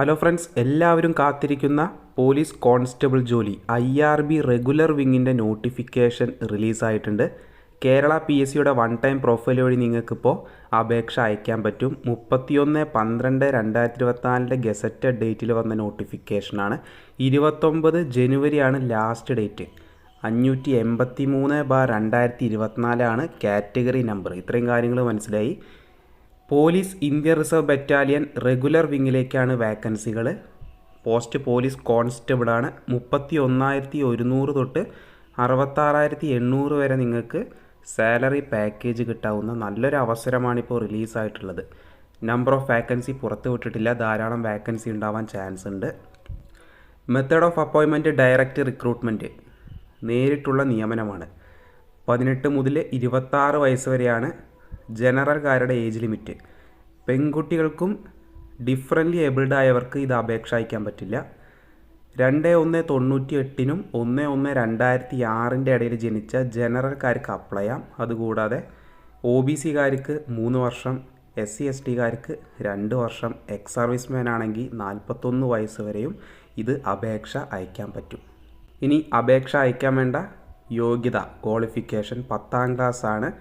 Hello friends എല്ലാവരും കാത്തിരിക്കുന്ന police constable ജോലി ഐ ആർ ബി റെഗുലർ വിങ്ങിന്റെ നോട്ടിഫിക്കേഷൻ റിലീസായിട്ടുണ്ട് കേരള പി എസ് സിയുടെ വൺ ടൈം പ്രൊഫൈൽ വഴി നിങ്ങൾക്കിപ്പോൾ അപേക്ഷ അയക്കാൻ പറ്റും. മുപ്പത്തിയൊന്ന് പന്ത്രണ്ട് രണ്ടായിരത്തി ഇരുപത്തിനാലിന്റെ ഗസറ്റഡ് ഡേറ്റിൽ വന്ന നോട്ടിഫിക്കേഷനാണ് ഇരുപത്തൊമ്പത് ജനുവരിയാണ് ലാസ്റ്റ് ഡേറ്റ് അഞ്ഞൂറ്റി എൺപത്തി മൂന്ന് ബാർ രണ്ടായിരത്തി ഇരുപത്തിനാലാണ് കാറ്റഗറി നമ്പർ ഇത്രയും കാര്യങ്ങൾ മനസ്സിലായി. Police India reserve battalion regular വിങ്ങിലേക്കാണ് വാക്കൻസികൾ പോസ്റ്റ് പോലീസ് കോൺസ്റ്റബിളാണ്. മുപ്പത്തി ഒന്നായിരത്തി ഒരുന്നൂറ് തൊട്ട് അറുപത്താറായിരത്തി എണ്ണൂറ് വരെ നിങ്ങൾക്ക് സാലറി പാക്കേജ് കിട്ടാവുന്ന നല്ലൊരു അവസരമാണിപ്പോൾ റിലീസായിട്ടുള്ളത്. നമ്പർ ഓഫ് വാക്കൻസി പുറത്ത് വിട്ടിട്ടില്ല. ധാരാളം വാക്കൻസി ഉണ്ടാവാൻ ചാൻസ് ഉണ്ട് മെത്തേഡ് ഓഫ് അപ്പോയിൻമെന്റ് ഡയറക്റ്റ് റിക്രൂട്ട്മെന്റ് നേരിട്ടുള്ള നിയമനമാണ്. പതിനെട്ട് മുതൽ ഇരുപത്താറ് വയസ്സ് വരെയാണ് ജനറൽക്കാരുടെ ഏജ് ലിമിറ്റ്. പെൺകുട്ടികൾക്കും ഡിഫറന്റ് ഏബിൾഡ് ആയവർക്ക് ഇത് അപേക്ഷ അയക്കാൻ പറ്റില്ല. രണ്ട് ഒന്ന് തൊണ്ണൂറ്റി എട്ടിനും ഒന്ന് ഒന്ന് രണ്ടായിരത്തി ആറിന്റെ ഇടയിൽ ജനിച്ച ജനറൽക്കാർക്ക് അപ്ലൈ ചെയ്യാം. അതുകൂടാതെ ഒ ബി സിക്കാർക്ക് മൂന്ന് വർഷം എസ് സി എസ് ടിക്കാർക്ക് രണ്ട് വർഷം എക്സ് സർവീസ്മാൻ ആണെങ്കിൽ നാൽപ്പത്തൊന്ന് വയസ്സ് വരെയും ഇത് അപേക്ഷ അയക്കാൻ പറ്റും. ഇനി അപേക്ഷ അയക്കാൻ വേണ്ട യോഗ്യത ക്വാളിഫിക്കേഷൻ പത്താം ക്ലാസ് ആണ്.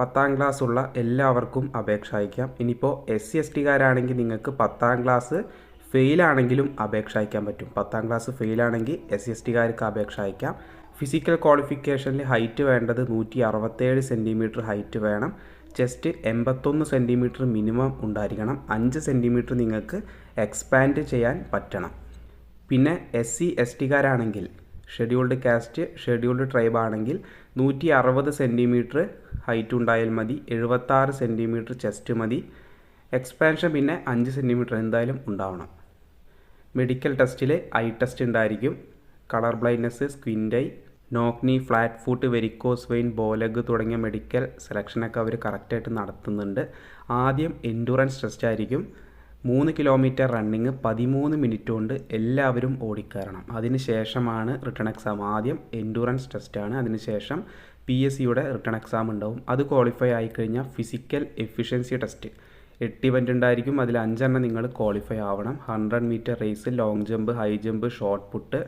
പത്താം ക്ലാസ് ഉള്ള എല്ലാവർക്കും അപേക്ഷ അയക്കാം. ഇനിയിപ്പോൾ എസ് സി എസ് ടിക്കാരാണെങ്കിൽ നിങ്ങൾക്ക് പത്താം ക്ലാസ് ഫെയിലാണെങ്കിലും അപേക്ഷ അയക്കാൻ പറ്റും. പത്താം ക്ലാസ് ഫെയിലാണെങ്കിൽ എസ് സി എസ് ടിക്കാർക്ക് അപേക്ഷ അയക്കാം. ഫിസിക്കൽ ക്വാളിഫിക്കേഷനിൽ ഹൈറ്റ് വേണ്ടത് നൂറ്റി അറുപത്തേഴ് സെന്റിമീറ്റർ ഹൈറ്റ് വേണം. ചെസ്റ്റ് എൺപത്തൊന്ന് സെന്റിമീറ്റർ മിനിമം ഉണ്ടായിരിക്കണം. അഞ്ച് സെന്റിമീറ്റർ നിങ്ങൾക്ക് എക്സ്പാൻഡ് ചെയ്യാൻ പറ്റണം. പിന്നെ എസ് സി എസ് ടിക്കാരാണെങ്കിൽ ഷെഡ്യൂൾഡ് കാസ്റ്റ് ഷെഡ്യൂൾഡ് ട്രൈബ് ആണെങ്കിൽ നൂറ്റി അറുപത് സെന്റിമീറ്റർ ഹൈറ്റ് ഉണ്ടായാൽ മതി. എഴുപത്താറ് സെന്റിമീറ്റർ ചെസ്റ്റ് മതി. എക്സ്പാൻഷൻ പിന്നെ അഞ്ച് സെന്റിമീറ്റർ എന്തായാലും ഉണ്ടാവണം. മെഡിക്കൽ ടെസ്റ്റിൽ ഐ ടെസ്റ്റ് ഉണ്ടായിരിക്കും. Colour blindness squint eye knock knee flat foot varicose vein bow leg തുടങ്ങിയ മെഡിക്കൽ സെലക്ഷനൊക്കെ അവർ കറക്റ്റായിട്ട് നടത്തുന്നുണ്ട്. ആദ്യം എൻഡുറൻസ് ടെസ്റ്റ് ആയിരിക്കും. മൂന്ന് കിലോമീറ്റർ റണ്ണിങ് പതിമൂന്ന് മിനിറ്റ് കൊണ്ട് എല്ലാവരും ഓടിക്കയറണം. അതിന് ശേഷമാണ് റിട്ടേൺ എക്സാം ആദ്യം എൻഡുറൻസ് ടെസ്റ്റാണ് അതിനുശേഷം പി എസ് സിയുടെ റിട്ടേൺ എക്സാം ഉണ്ടാവും. അത് ക്വാളിഫൈ ആയിക്കഴിഞ്ഞാൽ ഫിസിക്കൽ എഫിഷ്യൻസി ടെസ്റ്റ് എട്ട് ഇവന്റ് ഉണ്ടായിരിക്കും. അതിൽ അഞ്ചെണ്ണം നിങ്ങൾ ക്വാളിഫൈ ആവണം. Hundred metre race long jump high jump shot put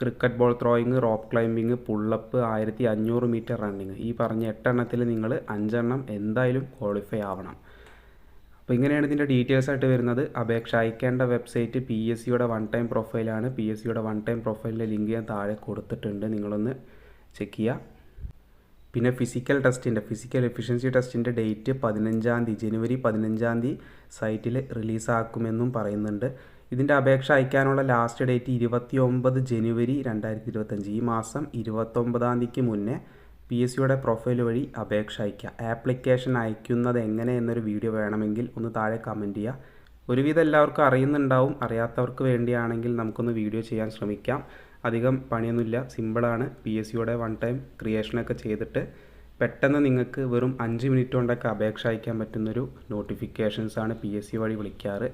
cricket ball throwing rope climbing pull up ആയിരത്തി അഞ്ഞൂറ് മീറ്റർ റണ്ണിങ് ഈ പറഞ്ഞ എട്ടെണ്ണത്തിൽ നിങ്ങൾ അഞ്ചെണ്ണം എന്തായാലും ക്വാളിഫൈ ആവണം. അപ്പോൾ ഇങ്ങനെയാണ് ഇതിന്റെ ഡീറ്റെയിൽസ് ആയിട്ട് വരുന്നത്. അപേക്ഷ അയക്കേണ്ട വെബ്സൈറ്റ് പി എസ് സിയുടെ വൺ ടൈം പ്രൊഫൈലാണ് പി എസ് സിയുടെ വൺ ടൈം പ്രൊഫൈലിന്റെ ലിങ്ക് ഞാൻ താഴെ കൊടുത്തിട്ടുണ്ട്. നിങ്ങളൊന്ന് ചെക്ക് ചെയ്യുക പിന്നെ ഫിസിക്കൽ ടെസ്റ്റിന്റെ ഫിസിക്കൽ എഫിഷ്യൻസി ടെസ്റ്റിന്റെ ഡേറ്റ് പതിനഞ്ചാം തീയതി ജനുവരി പതിനഞ്ചാം തീയതി സൈറ്റിൽ റിലീസാക്കുമെന്നും പറയുന്നുണ്ട്. ഇതിന്റെ അപേക്ഷ അയക്കാനുള്ള ലാസ്റ്റ് ഡേറ്റ് ഇരുപത്തി ഒമ്പത് ജനുവരി രണ്ടായിരത്തി ഇരുപത്തഞ്ച് ഈ മാസം ഇരുപത്തൊമ്പതാം തീയതിക്ക് മുന്നേ പി എസ് സിയുടെ പ്രൊഫൈൽ വഴി അപേക്ഷ അയക്കുക ആപ്ലിക്കേഷൻ അയക്കുന്നത് എങ്ങനെ എന്നൊരു വീഡിയോ വേണമെങ്കിൽ ഒന്ന് താഴെ കമന്റ് ചെയ്യുക ഒരുവിധം എല്ലാവർക്കും അറിയുന്നുണ്ടാവും. അറിയാത്തവർക്ക് വേണ്ടിയാണെങ്കിൽ നമുക്കൊന്ന് വീഡിയോ ചെയ്യാൻ ശ്രമിക്കാം. അധികം പണിയൊന്നുമില്ല. സിമ്പിളാണ്. പി എസ് സിയുടെ വൺ ടൈം ക്രിയേഷനൊക്കെ ചെയ്തിട്ട് പെട്ടെന്ന് നിങ്ങൾക്ക് വെറും അഞ്ച് മിനിറ്റ് കൊണ്ടൊക്കെ അപേക്ഷ അയക്കാൻ പറ്റുന്നൊരു നോട്ടിഫിക്കേഷൻസാണ് പി എസ് സി വഴി വിളിക്കാറ്.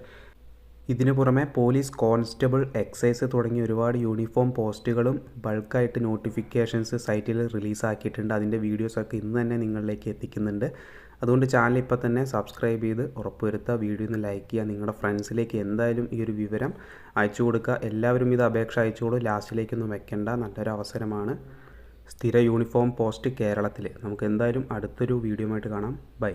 ഇതിനു പുറമെ പോലീസ് കോൺസ്റ്റബിൾ എക്സൈസ് തുടങ്ങി ഒരുപാട് യൂണിഫോം പോസ്റ്റുകളും ബൾക്കായിട്ട് നോട്ടിഫിക്കേഷൻസ് സൈറ്റിൽ റിലീസാക്കിയിട്ടുണ്ട്. അതിന്റെ വീഡിയോസൊക്കെ ഇന്ന് തന്നെ നിങ്ങളിലേക്ക് എത്തിക്കുന്നുണ്ട്. അതുകൊണ്ട് ചാനൽ ഇപ്പോൾ തന്നെ സബ്സ്ക്രൈബ് ചെയ്ത് ഉറപ്പുവരുത്തുക. വീഡിയോ ഒന്ന് ലൈക്ക് ചെയ്യുക. നിങ്ങളുടെ ഫ്രണ്ട്സിലേക്ക് എന്തായാലും ഈ ഒരു വിവരം അയച്ചു കൊടുക്കുക. എല്ലാവരും ഇത് അപേക്ഷ അയച്ചോളൂ ലാസ്റ്റിലേക്കൊന്നും വെക്കേണ്ട. നല്ലൊരു അവസരമാണ് സ്ഥിര യൂണിഫോം പോസ്റ്റ് കേരളത്തിൽ നമുക്ക് എന്തായാലും അടുത്തൊരു വീഡിയോ ആയിട്ട് കാണാം. ബൈ.